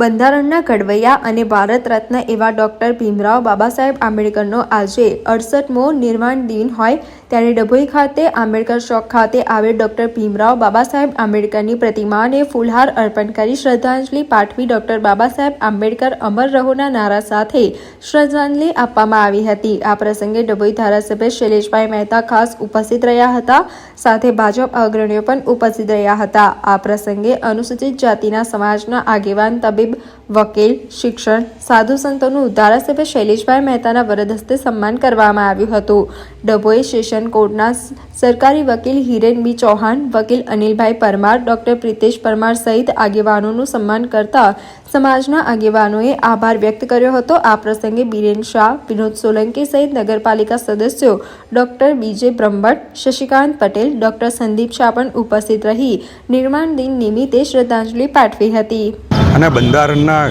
બંધારણના ઘડવૈયા અને ભારત રત્ન એવા ડૉક્ટર ભીમરાવ બાબા સાહેબ આંબેડકરનો આજે અડસઠમો નિર્વાણ દિન હોય ત્યારે ડભોઈ ખાતે આંબેડકર ચોક ખાતે આવેલ ડૉક્ટર ભીમરાવ બાબા સાહેબ આંબેડકરની પ્રતિમાને ફૂલહાર અર્પણ કરી શ્રદ્ધાંજલિ પાઠવી ડોક્ટર બાબા સાહેબ આંબેડકર અમર રહોના નારા સાથે શ્રદ્ધાંજલિ આપવામાં આવી હતી. આ પ્રસંગે ડભોઈ ધારાસભ્ય શૈલેષભાઈ મહેતા ખાસ ઉપસ્થિત રહ્યા હતા. સાથે ભાજપ અગ્રણીઓ પણ ઉપસ્થિત રહ્યા હતા. આ પ્રસંગે અનુસૂચિત જાતિના સમાજના આગેવાન તબીબ વકીલ, શિક્ષણ, સાધુ સંતોનું ધારાસભ્ય શૈલેષભાઈ મહેતાના વરદ સન્માન કરવામાં આવ્યું હતું. ડભોઈ સેશન કોર્ટના સરકારી વકીલ હિરેન બી ચૌહાણ, વકીલ અનિલભાઈ પરમાર, ડોક્ટર પ્રિતેશ પરમાર સહિત આગેવાનોનું સન્માન કરતા સમાજના આગેવાનોએ આભાર વ્યક્ત કર્યો હતો. આ પ્રસંગે બિરેન શાહ, વિનોદ સોલંકી સહિત નગરપાલિકા સદસ્યો doctor B J Brahmbhatt, Shashikant Patel, doctor Sandeep Shah પણ ઉપસ્થિત રહી. નિર્માણ દિન નિમિત્તે શ્રદ્ધાંજલિ પાઠવી હતી. અને બંધારણના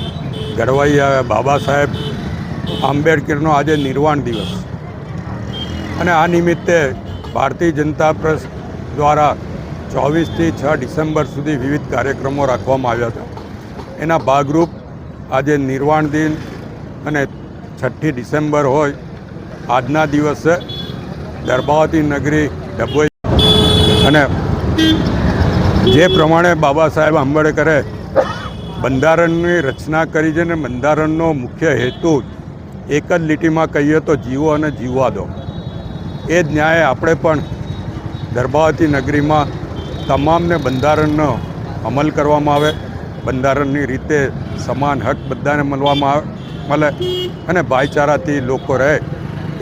ઘડવૈયા બાબા સાહેબ આંબેડકરનો આજે નિર્વાણ દિવસ. અને આ નિમિત્તે ભારતીય જનતા પ્રેસ દ્વારા ચોવીસથી છ ડિસેમ્બર સુધી વિવિધ કાર્યક્રમો રાખવામાં આવ્યા હતા. એના ભાગરૂપ આજે નિર્વાણ દિન અને છઠ્ઠી ડિસેમ્બર હોય આજના દિવસે દરબાવતી નગરી ડભોઈ અને જે પ્રમાણે બાબા સાહેબ આંબેડકરે બંધારણની રચના કરી છે ને બંધારણનો મુખ્ય હેતુ એક જ લીટીમાં કહીએ તો જીવો અને જીવવાદો. એ જ ન્યાય આપણે પણ દરબાવતી નગરીમાં તમામને બંધારણનો અમલ કરવામાં આવે, બંધારણની રીતે સમાન હક બધાને મળવામાં મળે અને ભાઈચારાથી લોકો રહે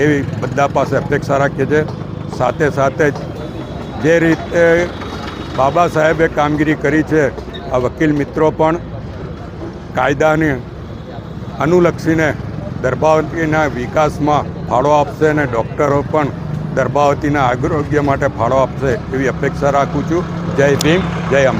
એવી બધા પાસે અપેક્ષા રાખીએ છીએ. સાથે સાથે જ જે રીતે બાબા સાહેબે કામગીરી કરી છે, આ વકીલ મિત્રો પણ કાયદાને અનુલક્ષીને દર્ભાવતીના વિકાસમાં ફાળો આપશે અને ડૉક્ટરો પણ દર્ભાવતીના આરોગ્ય માટે ફાળો આપશે એવી અપેક્ષા રાખું છું. જય ભીમ, જય અંબે.